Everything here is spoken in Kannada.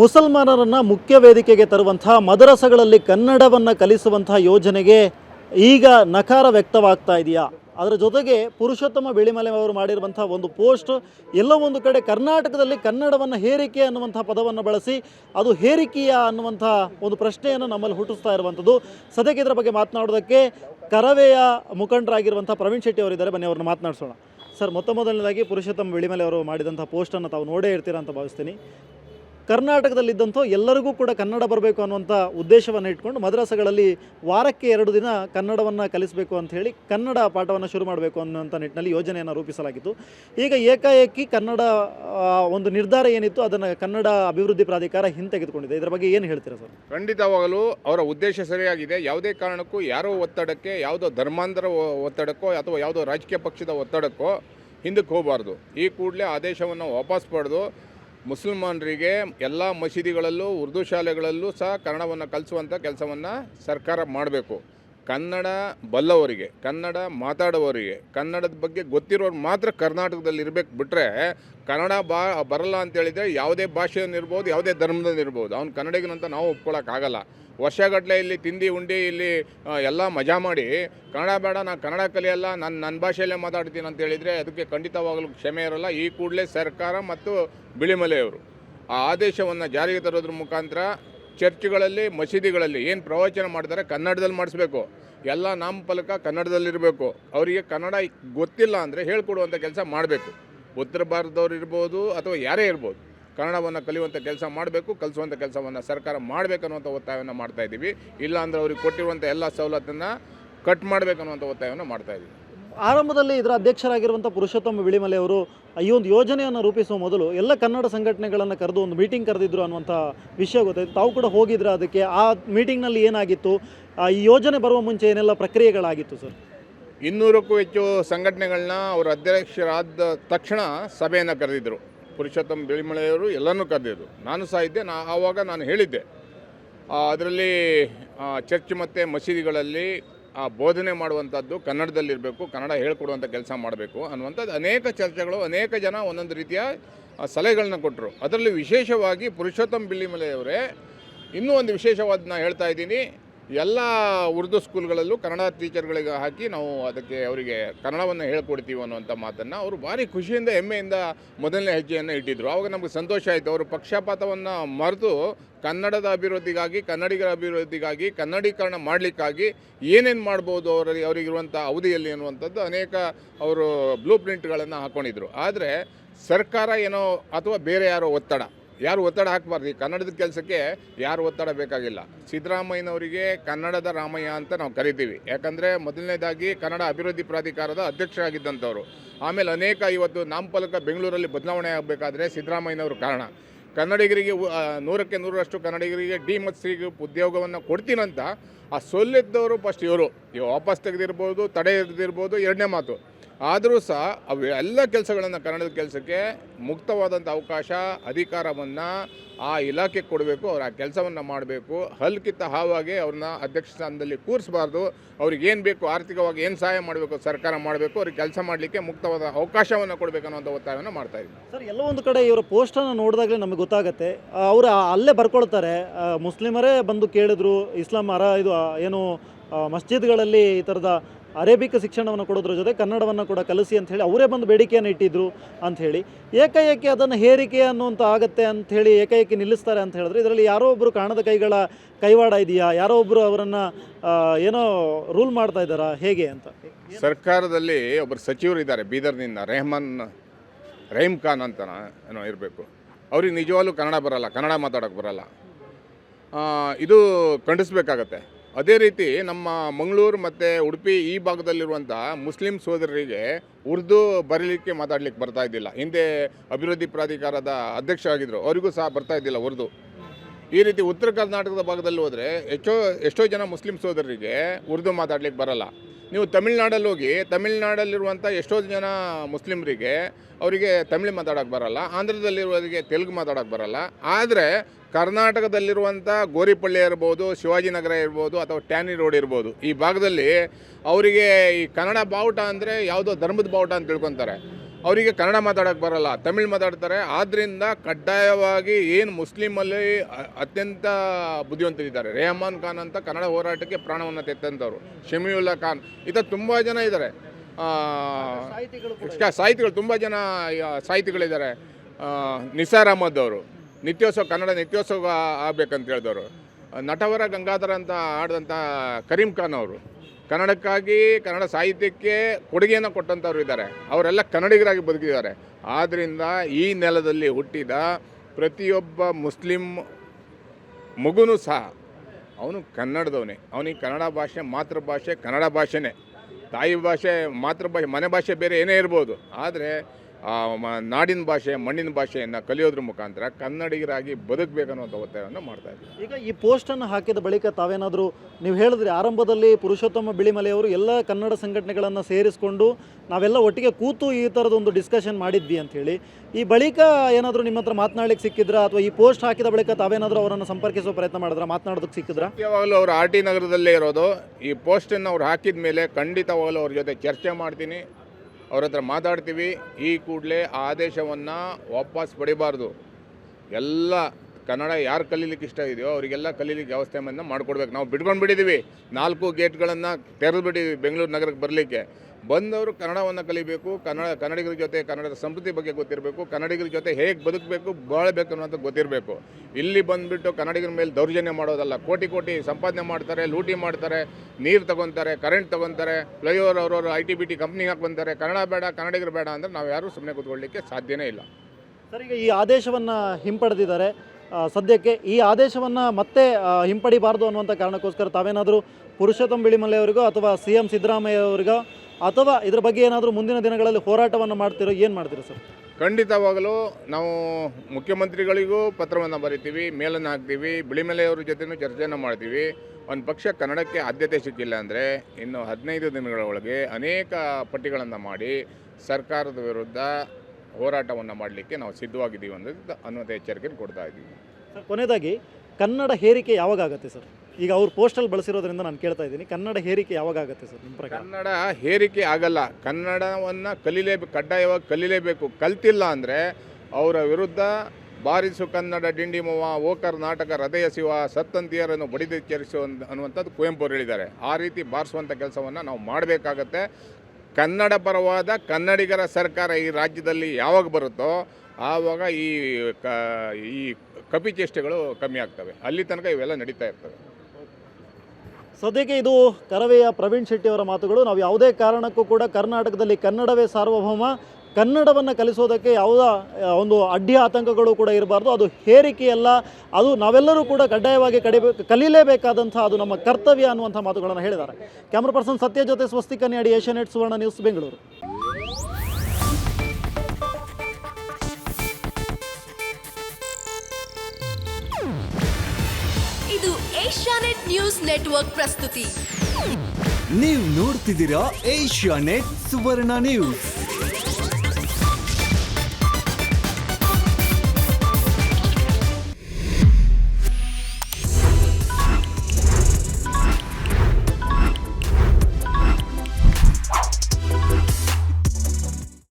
ಮುಸಲ್ಮಾನರನ್ನ ಮುಖ್ಯ ವೇದಿಕೆಗೆ ತರುವಂತಹ ಮದರಸಗಳಲ್ಲಿ ಕನ್ನಡವನ್ನು ಕಲಿಸುವಂತಹ ಯೋಜನೆಗೆ ಈಗ ನಕಾರ ವ್ಯಕ್ತವಾಗ್ತಾ ಇದೆಯಾ? ಅದರ ಜೊತೆಗೆ ಪುರುಷೋತ್ತಮ ಬಿಳಿಮಲೆ ಅವರು ಮಾಡಿರುವಂಥ ಒಂದು ಪೋಸ್ಟ್ ಎಲ್ಲೋ ಒಂದು ಕಡೆ ಕರ್ನಾಟಕದಲ್ಲಿ ಕನ್ನಡವನ್ನು ಹೇರಿಕೆ ಅನ್ನುವಂಥ ಪದವನ್ನು ಬಳಸಿ ಅದು ಹೇರಿಕೆಯ ಅನ್ನುವಂಥ ಒಂದು ಪ್ರಶ್ನೆಯನ್ನು ನಮ್ಮಲ್ಲಿ ಹುಟ್ಟಿಸ್ತಾ ಇರುವಂಥದ್ದು. ಸದ್ಯಕ್ಕೆ ಇದರ ಬಗ್ಗೆ ಮಾತನಾಡೋದಕ್ಕೆ ಕರವೆಯ ಮುಖಂಡರಾಗಿರುವಂಥ ಪ್ರವೀಣ್ ಶೆಟ್ಟಿ ಅವರಿದ್ದಾರೆ ಬನ್ನಿ ಅವ್ರನ್ನ ಮಾತನಾಡಿಸೋಣ. ಸರ್, ಮೊತ್ತ ಮೊದಲನೇದಾಗಿ ಪುರುಷೋತ್ತಮ ಬಿಳಿಮಲೆ ಅವರು ಮಾಡಿದಂಥ ಪೋಸ್ಟನ್ನು ತಾವು ನೋಡೇ ಇರ್ತೀರಾ ಅಂತ ಭಾವಿಸ್ತೀನಿ. ಕರ್ನಾಟಕದಲ್ಲಿದ್ದಂಥ ಎಲ್ಲರಿಗೂ ಕೂಡ ಕನ್ನಡ ಬರಬೇಕು ಅನ್ನುವಂಥ ಉದ್ದೇಶವನ್ನು ಇಟ್ಕೊಂಡು ಮದ್ರಾಸಗಳಲ್ಲಿ ವಾರಕ್ಕೆ ಎರಡು ದಿನ ಕನ್ನಡವನ್ನು ಕಲಿಸಬೇಕು ಅಂತ ಹೇಳಿ ಕನ್ನಡ ಪಾಠವನ್ನು ಶುರು ಮಾಡಬೇಕು ಅನ್ನುವಂಥ ನಿಟ್ಟಿನಲ್ಲಿ ಯೋಜನೆಯನ್ನು ರೂಪಿಸಲಾಗಿತ್ತು. ಈಗ ಏಕಾಏಕಿ ಕನ್ನಡ ಒಂದು ನಿರ್ಧಾರ ಏನಿತ್ತು ಅದನ್ನು ಕನ್ನಡ ಅಭಿವೃದ್ಧಿ ಪ್ರಾಧಿಕಾರ ಹಿಂತೆಗೆದುಕೊಂಡಿದೆ. ಇದರ ಬಗ್ಗೆ ಏನು ಹೇಳ್ತೀರಾ ಸರ್? ಖಂಡಿತವಾಗಲೂ ಅವರ ಉದ್ದೇಶ ಸರಿಯಾಗಿದೆ. ಯಾವುದೇ ಕಾರಣಕ್ಕೂ ಯಾರೋ ಒತ್ತಡಕ್ಕೆ, ಯಾವುದೋ ಧರ್ಮಾಂತರ ಒತ್ತಡಕ್ಕೋ ಅಥವಾ ಯಾವುದೋ ರಾಜಕೀಯ ಪಕ್ಷದ ಒತ್ತಡಕ್ಕೋ ಹಿಂದಕ್ಕೆ ಹೋಗಬಾರ್ದು. ಈ ಕೂಡಲೇ ಆದೇಶವನ್ನು ವಾಪಸ್ ಪಡೆದು ಮುಸಲ್ಮಾನರಿಗೆ ಎಲ್ಲ ಮಸೀದಿಗಳಲ್ಲೂ ಉರ್ದು ಶಾಲೆಗಳಲ್ಲೂ ಸಹ ಕನ್ನಡವನ್ನು ಕಲಿಸುವಂಥ ಕೆಲಸವನ್ನು ಸರ್ಕಾರ ಮಾಡಬೇಕು. ಕನ್ನಡ ಬಲ್ಲವರಿಗೆ, ಕನ್ನಡ ಮಾತಾಡುವವರಿಗೆ ಕನ್ನಡದ ಬಗ್ಗೆ ಗೊತ್ತಿರೋರು ಮಾತ್ರ ಕರ್ನಾಟಕದಲ್ಲಿ ಇರಬೇಕು ಬಿಟ್ಟರೆ ಕನ್ನಡ ಬಾ, ಬರಲ್ಲ ಅಂತ ಹೇಳಿದರೆ ಯಾವುದೇ ಭಾಷೆಯನ್ನಿರ್ಬೋದು ಯಾವುದೇ ಧರ್ಮದಲ್ಲಿರ್ಬೋದು ಅವ್ನು ಕನ್ನಡಿಗನಂತ ನಾವು ಒಪ್ಕೊಳ್ಳೋಕ್ಕಾಗಲ್ಲ ವರ್ಷಗಟ್ಟಲೆ ಇಲ್ಲಿ ತಿಂಡಿ, ಉಂಡಿ ಇಲ್ಲಿ ಎಲ್ಲ ಮಜಾ ಮಾಡಿ, ಕನ್ನಡ ಬೇಡ, ನಾನು ಕನ್ನಡ ಕಲಿಯಲ್ಲ, ನಾನು ನನ್ನ ಭಾಷೆಯಲ್ಲೇ ಮಾತಾಡ್ತೀನಿ ಅಂತ ಹೇಳಿದರೆ ಅದಕ್ಕೆ ಖಂಡಿತವಾಗಲೂ ಕ್ಷಮೆ ಇರಲ್ಲ. ಈ ಕೂಡಲೇ ಸರ್ಕಾರ ಮತ್ತು ಬಿಳಿಮಲೆಯವರು ಆ ಆದೇಶವನ್ನು ಜಾರಿಗೆ ತರೋದ್ರ ಮುಖಾಂತರ ಚರ್ಚ್ಗಳಲ್ಲಿ, ಮಸೀದಿಗಳಲ್ಲಿ ಏನು ಪ್ರವಚನ ಮಾಡ್ತಾರೆ ಕನ್ನಡದಲ್ಲಿ ಮಾಡಿಸ್ಬೇಕು. ಎಲ್ಲ ನಾಮಫಲಕ ಕನ್ನಡದಲ್ಲಿರಬೇಕು. ಅವರಿಗೆ ಕನ್ನಡ ಗೊತ್ತಿಲ್ಲ ಅಂದರೆ ಹೇಳ್ಕೊಡುವಂಥ ಕೆಲಸ ಮಾಡಬೇಕು. ಉತ್ತರ ಭಾರತದವ್ರು ಇರ್ಬೋದು ಅಥವಾ ಯಾರೇ ಇರ್ಬೋದು, ಕನ್ನಡವನ್ನು ಕಲಿಯುವಂಥ ಕೆಲಸ ಮಾಡಬೇಕು ಕಲಿಸುವಂಥ ಕೆಲಸವನ್ನು ಸರ್ಕಾರ ಮಾಡಬೇಕನ್ನುವಂಥ ಒತ್ತಾಯವನ್ನು ಮಾಡ್ತಾಯಿದ್ದೀವಿ ಇದ್ದೀವಿ ಇಲ್ಲ ಅಂದರೆ ಅವ್ರಿಗೆ ಕೊಟ್ಟಿರುವಂಥ ಎಲ್ಲ ಸವಲತ್ತನ್ನು ಕಟ್ ಮಾಡಬೇಕನ್ನುವಂಥ ಒತ್ತಾಯವನ್ನು ಮಾಡ್ತಾ ಇದ್ದೀವಿ ಆರಂಭದಲ್ಲಿ ಇದರ ಅಧ್ಯಕ್ಷರಾಗಿರುವಂಥ ಪುರುಷೋತ್ತಮ ಬಿಳಿಮಲೆ ಅವರು ಈ ಒಂದು ಯೋಜನೆಯನ್ನು ರೂಪಿಸುವ ಮೊದಲು ಎಲ್ಲ ಕನ್ನಡ ಸಂಘಟನೆಗಳನ್ನು ಕರೆದು ಒಂದು ಮೀಟಿಂಗ್ ಕರೆದಿದ್ರು ಅನ್ನುವಂಥ ವಿಷಯ ಗೊತ್ತಾಯ್ತು. ತಾವು ಕೂಡ ಹೋಗಿದ್ರೆ ಅದಕ್ಕೆ ಆ ಮೀಟಿಂಗ್ನಲ್ಲಿ ಏನಾಗಿತ್ತು? ಈ ಯೋಜನೆ ಬರುವ ಮುಂಚೆ ಏನೆಲ್ಲ ಪ್ರಕ್ರಿಯೆಗಳಾಗಿತ್ತು ಸರ್? ಇನ್ನೂರಕ್ಕೂ ಹೆಚ್ಚು ಸಂಘಟನೆಗಳನ್ನ ಅವರ ಅಧ್ಯಕ್ಷರಾದ ತಕ್ಷಣ ಸಭೆಯನ್ನು ಕರೆದಿದ್ದರು ಪುರುಷೋತ್ತಮ ಬಿಳಿಮಳೆಯವರು ಎಲ್ಲನೂ ಕರೆದಿದ್ರು. ನಾನು ಸಹ ಇದ್ದೆ. ನಾ ಆವಾಗ ನಾನು ಹೇಳಿದ್ದೆ. ಅದರಲ್ಲಿ ಚರ್ಚ್ ಮತ್ತು ಮಸೀದಿಗಳಲ್ಲಿ ಆ ಬೋಧನೆ ಮಾಡುವಂಥದ್ದು ಕನ್ನಡದಲ್ಲಿರಬೇಕು, ಕನ್ನಡ ಹೇಳ್ಕೊಡುವಂಥ ಕೆಲಸ ಮಾಡಬೇಕು ಅನ್ನುವಂಥದ್ದು ಅನೇಕ ಚರ್ಚೆಗಳು, ಅನೇಕ ಜನ ಒಂದೊಂದು ರೀತಿಯ ಸಲಹೆಗಳನ್ನ ಕೊಟ್ಟರು ಅದರಲ್ಲಿ ವಿಶೇಷವಾಗಿ ಪುರುಷೋತ್ತಮ ಬಿಲ್ಲಿಮಲೆಯವರೇ ಇನ್ನೂ ಒಂದು ವಿಶೇಷವಾದ ಹೇಳ್ತಾ ಇದ್ದೀನಿ. ಎಲ್ಲ ಉರ್ದು ಸ್ಕೂಲ್ಗಳಲ್ಲೂ ಕನ್ನಡ ಟೀಚರ್ಗಳಿಗೆ ಹಾಕಿ ನಾವು ಅದಕ್ಕೆ ಅವರಿಗೆ ಕನ್ನಡವನ್ನು ಹೇಳ್ಕೊಡ್ತೀವಿ ಅನ್ನುವಂಥ ಮಾತನ್ನು ಅವರು ಭಾರಿ ಖುಷಿಯಿಂದ, ಹೆಮ್ಮೆಯಿಂದ ಮೊದಲನೇ ಹೆಜ್ಜೆಯನ್ನು ಇಟ್ಟಿದ್ದರು ಆವಾಗ ನಮಗೆ ಸಂತೋಷ ಆಯಿತು. ಅವರು ಪಕ್ಷಪಾತವನ್ನು ಮರೆತು ಕನ್ನಡದ ಅಭಿವೃದ್ಧಿಗಾಗಿ, ಕನ್ನಡಿಗರ ಅಭಿವೃದ್ಧಿಗಾಗಿ, ಕನ್ನಡೀಕರಣ ಮಾಡಲಿಕ್ಕಾಗಿ ಏನೇನು ಮಾಡ್ಬೋದು ಅವರಲ್ಲಿ, ಅವರಿಗಿರುವಂಥ ಅವಧಿಯಲ್ಲಿ ಅನ್ನುವಂಥದ್ದು ಅನೇಕ ಅವರು ಬ್ಲೂ ಪ್ರಿಂಟ್ಗಳನ್ನು ಹಾಕ್ಕೊಂಡಿದ್ರು ಆದರೆ ಸರ್ಕಾರ ಏನೋ ಅಥವಾ ಬೇರೆ ಯಾರೋ ಒತ್ತಡ ಯಾರು ಒತ್ತಡ ಹಾಕಬಾರ್ದು. ಈ ಕನ್ನಡದ ಕೆಲಸಕ್ಕೆ ಯಾರು ಒತ್ತಡ ಬೇಕಾಗಿಲ್ಲ. ಸಿದ್ದರಾಮಯ್ಯನವರಿಗೆ ಕನ್ನಡದ ರಾಮಯ್ಯ ಅಂತ ನಾವು ಕರಿತೀವಿ. ಯಾಕಂದರೆ ಮೊದಲನೇದಾಗಿ ಕನ್ನಡ ಅಭಿವೃದ್ಧಿ ಪ್ರಾಧಿಕಾರದ ಅಧ್ಯಕ್ಷರಾಗಿದ್ದಂಥವ್ರು. ಆಮೇಲೆ ಅನೇಕ ಇವತ್ತು ನಾಮಫಲಕ ಬೆಂಗಳೂರಲ್ಲಿ ಬದಲಾವಣೆ ಆಗಬೇಕಾದ್ರೆ ಸಿದ್ದರಾಮಯ್ಯನವರು ಕಾರಣ. ಕನ್ನಡಿಗರಿಗೆ ನೂರಕ್ಕೆ ನೂರರಷ್ಟು ಕನ್ನಡಿಗರಿಗೆ ಡಿ ಮತ್ತು ಸಿಗೆ ಉದ್ಯೋಗವನ್ನು ಕೊಡ್ತೀನಂತ ಆ ಸೊಲ್ಲಿದ್ದವರು ಫಸ್ಟ್ ಇವರು. ಇವು ವಾಪಸ್ ತೆಗೆದಿರ್ಬೋದು, ತಡೆ ಹಿಡಿದಿರ್ಬೋದು ಎರಡನೇ ಮಾತು. ಆದರೂ ಸಹ ಅವು ಎಲ್ಲ ಕೆಲಸಗಳನ್ನು ಕನ್ನಡದ ಕೆಲಸಕ್ಕೆ ಮುಕ್ತವಾದಂಥ ಅವಕಾಶ, ಅಧಿಕಾರವನ್ನು ಆ ಇಲಾಖೆಗೆ ಕೊಡಬೇಕು. ಅವ್ರು ಆ ಕೆಲಸವನ್ನು ಮಾಡಬೇಕು. ಹಲ್ಕಿತ್ತ ಹಾವಾಗಿ ಅವ್ರನ್ನ ಅಧ್ಯಕ್ಷ ಸ್ಥಾನದಲ್ಲಿ ಕೂರಿಸಬಾರ್ದು. ಅವ್ರಿಗೆ ಏನು ಬೇಕು, ಆರ್ಥಿಕವಾಗಿ ಏನು ಸಹಾಯ ಮಾಡಬೇಕು, ಸರ್ಕಾರ ಮಾಡಬೇಕು, ಅವ್ರಿಗೆ ಕೆಲಸ ಮಾಡಲಿಕ್ಕೆ ಮುಕ್ತವಾದ ಅವಕಾಶವನ್ನು ಕೊಡಬೇಕು ಅನ್ನೋಂಥ ಒತ್ತಾಯವನ್ನು ಮಾಡ್ತಾ ಇದ್ದೀನಿ. ಸರ್, ಎಲ್ಲೋ ಒಂದು ಕಡೆ ಇವರ ಪೋಸ್ಟನ್ನು ನೋಡಿದಾಗಲೇ ನಮಗೆ ಗೊತ್ತಾಗುತ್ತೆ. ಅವರು ಅಲ್ಲೇ ಬರ್ಕೊಳ್ತಾರೆ. ಮುಸ್ಲಿಮರೇ ಬಂದು ಕೇಳಿದ್ರು, ಇಸ್ಲಾಂ ಅರ, ಇದು ಏನು ಮಸ್ಜಿದ್ಗಳಲ್ಲಿ ಈ ಥರದ ಅರೇಬಿಕ್ ಶಿಕ್ಷಣವನ್ನು ಕೊಡೋದ್ರ ಜೊತೆ ಕನ್ನಡವನ್ನು ಕೂಡ ಕಲಿಸಿ ಅಂತ ಹೇಳಿ ಅವರೇ ಬಂದು ಬೇಡಿಕೆಯನ್ನು ಇಟ್ಟಿದ್ರು ಅಂತ ಹೇಳಿ. ಏಕಾಏಕಿ ಅದನ್ನು ಹೇರಿಕೆ ಅನ್ನುವಂಥ ಆಗುತ್ತೆ ಅಂತ ಹೇಳಿ ಏಕಾಏಕಿ ನಿಲ್ಲಿಸ್ತಾರೆ ಅಂತ ಹೇಳಿದ್ರೆ ಇದರಲ್ಲಿ ಯಾರೋ ಒಬ್ಬರು ಕಾಣದ ಕೈಗಳ ಕೈವಾಡ ಇದೆಯಾ? ಯಾರೋ ಒಬ್ಬರು ಅವರನ್ನು ಏನೋ ರೂಲ್ ಮಾಡ್ತಾ ಇದ್ದಾರಾ? ಹೇಗೆ ಅಂತ? ಸರ್ಕಾರದಲ್ಲಿ ಒಬ್ಬರು ಸಚಿವರು ಇದ್ದಾರೆ, ಬೀದರ್ನಿಂದ ರೆಹಮಾನ್ ರಹೀಮ್ ಖಾನ್ ಅಂತ ಏನೋ ಇರಬೇಕು. ಅವ್ರಿಗೆ ನಿಜವಾಗ್ಲೂ ಕನ್ನಡ ಬರಲ್ಲ, ಕನ್ನಡ ಮಾತಾಡೋಕ್ಕೆ ಬರಲ್ಲ. ಇದು ಖಂಡಿಸ್ಬೇಕಾಗತ್ತೆ. ಅದೇ ರೀತಿ ನಮ್ಮ ಮಂಗಳೂರು ಮತ್ತು ಉಡುಪಿ ಈ ಭಾಗದಲ್ಲಿರುವಂಥ ಮುಸ್ಲಿಂ ಸೋದರರಿಗೆ ಉರ್ದು ಬರೀಲಿಕ್ಕೆ ಮಾತಾಡಲಿಕ್ಕೆ ಬರ್ತಾ ಇದ್ದಿಲ್ಲ. ಹಿಂದೆ ಅಭಿವೃದ್ಧಿ ಪ್ರಾಧಿಕಾರದ ಅಧ್ಯಕ್ಷ ಆಗಿದ್ದರು ಅವರಿಗೂ ಸಹ ಬರ್ತಾ ಇದ್ದಿಲ್ಲ ಉರ್ದು. ಈ ರೀತಿ ಉತ್ತರ ಕರ್ನಾಟಕದ ಭಾಗದಲ್ಲಿ ಹೋದರೆ ಎಷ್ಟೋ ಎಷ್ಟೋ ಜನ ಮುಸ್ಲಿಂ ಸೋದರರಿಗೆ ಉರ್ದು ಮಾತಾಡ್ಲಿಕ್ಕೆ ಬರಲ್ಲ. ನೀವು ತಮಿಳ್ನಾಡಲ್ಲಿ ಹೋಗಿ ತಮಿಳ್ನಾಡಲ್ಲಿರುವಂಥ ಎಷ್ಟೋ ಜನ ಮುಸ್ಲಿಮರಿಗೆ ಅವರಿಗೆ ತಮಿಳು ಮಾತಾಡೋಕ್ಕೆ ಬರಲ್ಲ, ಆಂಧ್ರದಲ್ಲಿರುವವರಿಗೆ ತೆಲುಗು ಮಾತಾಡೋಕ್ಕೆ ಬರಲ್ಲ. ಆದರೆ ಕರ್ನಾಟಕದಲ್ಲಿರುವಂಥ ಗೋರಿಪಳ್ಳಿ ಇರ್ಬೋದು ಶಿವಾಜಿನಗರ ಇರ್ಬೋದು ಅಥವಾ ಟ್ಯಾನಿ ರೋಡ್ ಇರ್ಬೋದು ಈ ಭಾಗದಲ್ಲಿ ಅವರಿಗೆ ಈ ಕನ್ನಡ ಬಾವುಟ ಅಂದರೆ ಯಾವುದೋ ಧರ್ಮದ ಬಾವುಟ ಅಂತ ತಿಳ್ಕೊತಾರೆ. ಅವರಿಗೆ ಕನ್ನಡ ಮಾತಾಡೋಕ್ಕೆ ಬರಲ್ಲ ತಮಿಳು ಮಾತಾಡ್ತಾರೆ. ಆದ್ದರಿಂದ ಕಡ್ಡಾಯವಾಗಿ ಏನು ಮುಸ್ಲಿಮಲ್ಲಿ ಅತ್ಯಂತ ಬುದ್ಧಿವಂತರಿದ್ದಾರೆ. ರೆಹಮಾನ್ ಖಾನ್ ಅಂತ ಕನ್ನಡ ಹೋರಾಟಕ್ಕೆ ಪ್ರಾಣವನ್ನು ತೆತ್ತಂಥವ್ರು ಶಮಿಯುಲ್ಲಾ ಖಾನ್. ಈ ಥರ ತುಂಬ ಜನ ಇದ್ದಾರೆ. ಸಾಹಿತಿಗಳು ತುಂಬ ಜನ ಸಾಹಿತಿಗಳಿದ್ದಾರೆ. ನಿಸಾರ್ ಅಹಮದ್ ಅವರು. ನಿತ್ಯೋತ್ಸವ, ಕನ್ನಡ ನಿತ್ಯೋತ್ಸವ ಆಗ್ಬೇಕಂತ ಹೇಳಿದವರು. ನಟವರ ಗಂಗಾಧರ ಅಂತ ಆಡಿದಂಥ ಕರೀಂ ಖಾನ್ ಅವರು. ಕನ್ನಡಕ್ಕಾಗಿ, ಕನ್ನಡ ಸಾಹಿತ್ಯಕ್ಕೆ ಕೊಡುಗೆಯನ್ನು ಕೊಟ್ಟಂಥವ್ರು ಇದ್ದಾರೆ. ಅವರೆಲ್ಲ ಕನ್ನಡಿಗರಾಗಿ ಬದುಕಿದ್ದಾರೆ. ಆದ್ದರಿಂದ ಈ ನೆಲದಲ್ಲಿ ಹುಟ್ಟಿದ ಪ್ರತಿಯೊಬ್ಬ ಮುಸ್ಲಿಂ ಮಗುನೂ ಸಹ ಅವನು ಕನ್ನಡದವನೇ. ಅವನಿಗೆ ಕನ್ನಡ ಭಾಷೆ ಮಾತೃಭಾಷೆ ಕನ್ನಡ ಭಾಷೆನೇ. ತಾಯಿ ಭಾಷೆ, ಮಾತೃಭಾಷೆ, ಮನೆ ಭಾಷೆ ಬೇರೆ ಏನೇ ಇರ್ಬೋದು. ಆದರೆ ನಾಡಿನ ಭಾಷೆ ಮಣ್ಣಿನ ಭಾಷೆಯನ್ನು ಕಲಿಯೋದ್ರ ಮುಖಾಂತರ ಕನ್ನಡಿಗರಾಗಿ ಬದುಕಬೇಕನ್ನುವಂಥ ಒತ್ತಾಯವನ್ನು ಮಾಡ್ತಾ ಇದ್ದೀವಿ. ಈಗ ಈ ಪೋಸ್ಟನ್ನು ಹಾಕಿದ ಬಳಿಕ ತಾವೇನಾದರೂ ನೀವು ಹೇಳಿದ್ರಿ ಆರಂಭದಲ್ಲಿ ಪುರುಷೋತ್ತಮ ಬಿಳಿಮಲೆಯವರು ಎಲ್ಲ ಕನ್ನಡ ಸಂಘಟನೆಗಳನ್ನು ಸೇರಿಸಿಕೊಂಡು ನಾವೆಲ್ಲ ಒಟ್ಟಿಗೆ ಕೂತು ಈ ಥರದೊಂದು ಡಿಸ್ಕಷನ್ ಮಾಡಿದ್ವಿ ಅಂಥೇಳಿ. ಈ ಬಳಿಕ ಏನಾದರೂ ನಿಮ್ಮ ಹತ್ರ ಮಾತನಾಡಲಿಕ್ಕೆ ಸಿಕ್ಕಿದ್ರ? ಅಥವಾ ಈ ಪೋಸ್ಟ್ ಹಾಕಿದ ಬಳಿಕ ತಾವೇನಾದರೂ ಅವರನ್ನು ಸಂಪರ್ಕಿಸುವ ಪ್ರಯತ್ನ ಮಾಡಿದ್ರೆ? ಮಾತನಾಡೋದಕ್ಕೆ ಸಿಕ್ಕಿದ್ರೆ? ಯಾವಾಗಲೂ ಅವರು ಆರ್ ಟಿ ನಗರದಲ್ಲೇ ಇರೋದು. ಈ ಪೋಸ್ಟನ್ನು ಅವ್ರು ಹಾಕಿದ ಮೇಲೆ ಖಂಡಿತವಾಗಲೂ ಅವ್ರ ಜೊತೆ ಚರ್ಚೆ ಮಾಡ್ತೀನಿ. ಅವ್ರ ಹತ್ರ ಮಾತಾಡ್ತೀವಿ ಈ ಕೂಡಲೇ ಆ ಆದೇಶವನ್ನು ವಾಪಸ್ ಪಡಿಬಾರ್ದು. ಎಲ್ಲ ಕನ್ನಡ ಯಾರು ಕಲೀಲಿಕ್ಕೆ ಇಷ್ಟ ಇದೆಯೋ ಅವರಿಗೆಲ್ಲ ಕಲೀಲಿಕ್ಕೆ ವ್ಯವಸ್ಥೆಯನ್ನು ಮಾಡಿಕೊಡ್ಬೇಕು. ನಾವು ಬಿಟ್ಕೊಂಡು ಬಿಟ್ಟಿದ್ದೀವಿ ನಾಲ್ಕು ಗೇಟ್ಗಳನ್ನು ತೆರೆದುಬಿಟ್ಟಿದ್ದೀವಿ ಬೆಂಗಳೂರು ನಗರಕ್ಕೆ ಬರಲಿಕ್ಕೆ. ಬಂದವರು ಕನ್ನಡವನ್ನು ಕಲಿಬೇಕು, ಕನ್ನಡ, ಕನ್ನಡಿಗರ ಜೊತೆ ಕನ್ನಡದ ಸಂಸ್ಕೃತಿ ಬಗ್ಗೆ ಗೊತ್ತಿರಬೇಕು, ಕನ್ನಡಿಗರ ಜೊತೆ ಹೇಗೆ ಬದುಕಬೇಕು, ಬಾಳಬೇಕು ಅನ್ನೋದು ಗೊತ್ತಿರಬೇಕು. ಇಲ್ಲಿ ಬಂದುಬಿಟ್ಟು ಕನ್ನಡಿಗರ ಮೇಲೆ ದೌರ್ಜನ್ಯ ಮಾಡೋದಲ್ಲ. ಕೋಟಿ ಕೋಟಿ ಸಂಪಾದನೆ ಮಾಡ್ತಾರೆ, ಲೂಟಿ ಮಾಡ್ತಾರೆ, ನೀರು ತಗೊತಾರೆ ಕರೆಂಟ್ ತಗೊತಾರೆ, ಫ್ಲೈಓವರ್ ಅವರವರು ಐ ಟಿ ಬಿ ಟಿ ಕಂಪ್ನಿಗೆ ಹಾಕ್ಬಂತಾರೆ ಕನ್ನಡ ಬೇಡ, ಕನ್ನಡಿಗರು ಬೇಡ ಅಂದರೆ ನಾವು ಯಾರೂ ಸುಮ್ಮನೆ ಕೂತ್ಕೊಳ್ಳಿಕ್ಕೆ ಸಾಧ್ಯನೇ ಇಲ್ಲ. ಸರ್, ಈಗ ಈ ಆದೇಶವನ್ನು ಹಿಂಪಡೆದಿದ್ದಾರೆ. ಸದ್ಯಕ್ಕೆ ಈ ಆದೇಶವನ್ನು ಮತ್ತೆ ಹಿಂಪಡಿಬಾರ್ದು ಅನ್ನುವಂಥ ಕಾರಣಕ್ಕೋಸ್ಕರ ತಾವೇನಾದರೂ ಪುರುಷೋತ್ತಮ ಬಿಳಿಮಲೆ ಅವರಿಗೋ ಅಥವಾ ಸಿ ಎಂ ಸಿದ್ದರಾಮಯ್ಯ ಅವರಿಗೋ ಅಥವಾ ಇದ್ರ ಬಗ್ಗೆ ಏನಾದರೂ ಮುಂದಿನ ದಿನಗಳಲ್ಲಿ ಹೋರಾಟವನ್ನು ಮಾಡ್ತಿರೋ ಏನು ಮಾಡ್ತೀರಿ ಸರ್? ಖಂಡಿತವಾಗಲೂ ನಾವು ಮುಖ್ಯಮಂತ್ರಿಗಳಿಗೂ ಪತ್ರವನ್ನು ಬರಿತೀವಿ, ಮೇಲನ್ನು ಹಾಕ್ತೀವಿ ಬಿಳಿಮಲೆಯವ್ರ ಜೊತೆನೂ ಚರ್ಚೆಯನ್ನು ಮಾಡ್ತೀವಿ. ಒಂದು ಪಕ್ಷ ಕನ್ನಡಕ್ಕೆ ಆದ್ಯತೆ ಸಿಕ್ಕಿಲ್ಲ ಅಂದರೆ ಇನ್ನು ಹದಿನೈದು ದಿನಗಳ ಒಳಗೆ ಅನೇಕ ಪಟ್ಟಿಗಳನ್ನು ಮಾಡಿ ಸರ್ಕಾರದ ವಿರುದ್ಧ ಹೋರಾಟವನ್ನು ಮಾಡಲಿಕ್ಕೆ ನಾವು ಸಿದ್ಧವಾಗಿದ್ದೀವಿ ಅನ್ನೋದು ಅನ್ನೋದು ಎಚ್ಚರಿಕೆಯನ್ನು ಕೊಡ್ತಾ ಇದ್ದೀವಿ. ಸರ್ ಕೊನೆಯದಾಗಿ ಕನ್ನಡ ಹೇರಿಕೆ ಯಾವಾಗ ಆಗುತ್ತೆ ಸರ್? ಈಗ ಅವ್ರು ಪೋಸ್ಟಲ್ ಬಳಸಿರೋದ್ರಿಂದ ನಾನು ಕೇಳ್ತಾ ಇದ್ದೀನಿ. ಕನ್ನಡ ಹೇರಿಕೆ ಯಾವಾಗ ಆಗುತ್ತೆ ಸರ್ ನಿಮ್ಮ ಪ್ರಕಾರ? ಕನ್ನಡ ಹೇರಿಕೆ ಆಗಲ್ಲ. ಕನ್ನಡವನ್ನು ಕಲೀಲೇಬೇಕು ಕಡ್ಡಾಯವಾಗಿ ಕಲೀಲೇಬೇಕು. ಕಲ್ತಿಲ್ಲ ಅಂದರೆ ಅವರ ವಿರುದ್ಧ ಬಾರಿಸು ಕನ್ನಡ ಡಿಂಡಿಮವ ಓ ಕರ್ನಾಟಕ ಹೃದಯ ಶಿವ ಸತ್ತಂತಿಯರನ್ನು ಬಡಿದೆಚ್ಚರಿಸುವ ಅನ್- ಅನ್ನುವಂಥದ್ದು ಕುವೆಂಪು ಹೇಳಿದ್ದಾರೆ. ಆ ರೀತಿ ಬಾರಿಸುವಂಥ ಕೆಲಸವನ್ನು ನಾವು ಮಾಡಬೇಕಾಗತ್ತೆ. ಕನ್ನಡ ಪರವಾದ ಕನ್ನಡಿಗರ ಸರ್ಕಾರ ಈ ರಾಜ್ಯದಲ್ಲಿ ಯಾವಾಗ ಬರುತ್ತೋ ಆವಾಗ ಈ ಕ, ಈ ಕಪಿಚೇಷ್ಟೆಗಳು ಕಮ್ಮಿ ಆಗ್ತವೆ. ಅಲ್ಲಿ ತನಕ ಇವೆಲ್ಲ ನಡೀತಾ ಇರ್ತವೆ. ಸದ್ಯಕ್ಕೆ ಇದು ಕರವೆಯ ಪ್ರವೀಣ್ ಶೆಟ್ಟಿ ಅವರ ಮಾತುಗಳು. ನಾವು ಯಾವುದೇ ಕಾರಣಕ್ಕೂ ಕೂಡ ಕರ್ನಾಟಕದಲ್ಲಿ ಕನ್ನಡವೇ ಸಾರ್ವಭೌಮ. ಕನ್ನಡವನ್ನು ಕಲಿಸೋದಕ್ಕೆ ಯಾವುದೇ ಒಂದು ಅಡ್ಡಿ ಆತಂಕಗಳು ಕೂಡ ಇರಬಾರ್ದು. ಅದು ಹೇರಿಕೆಯಲ್ಲ. ಅದು ನಾವೆಲ್ಲರೂ ಕೂಡ ಕಡ್ಡಾಯವಾಗಿ ಕಡಿಬೇಕು ಕಲೀಲೇಬೇಕಾದಂಥ ಅದು ನಮ್ಮ ಕರ್ತವ್ಯ ಅನ್ನುವಂಥ ಮಾತುಗಳನ್ನು ಹೇಳಿದ್ದಾರೆ. ಕ್ಯಾಮ್ರಾ ಪರ್ಸನ್ ಸತ್ಯ ಜೊತೆ Swastika Asia Asianet Suvarna news Bengaluru. ಇದು ಏಷ್ಯಾನೆಟ್ ನ್ಯೂಸ್ ನೆಟ್ವರ್ಕ್ ಪ್ರಸ್ತುತಿ. ನೀವು ನೋಡ್ತಿದ್ದೀರಾ ಏಷ್ಯಾ ನೆಟ್ ಸುವರ್ಣ ನ್ಯೂಸ್.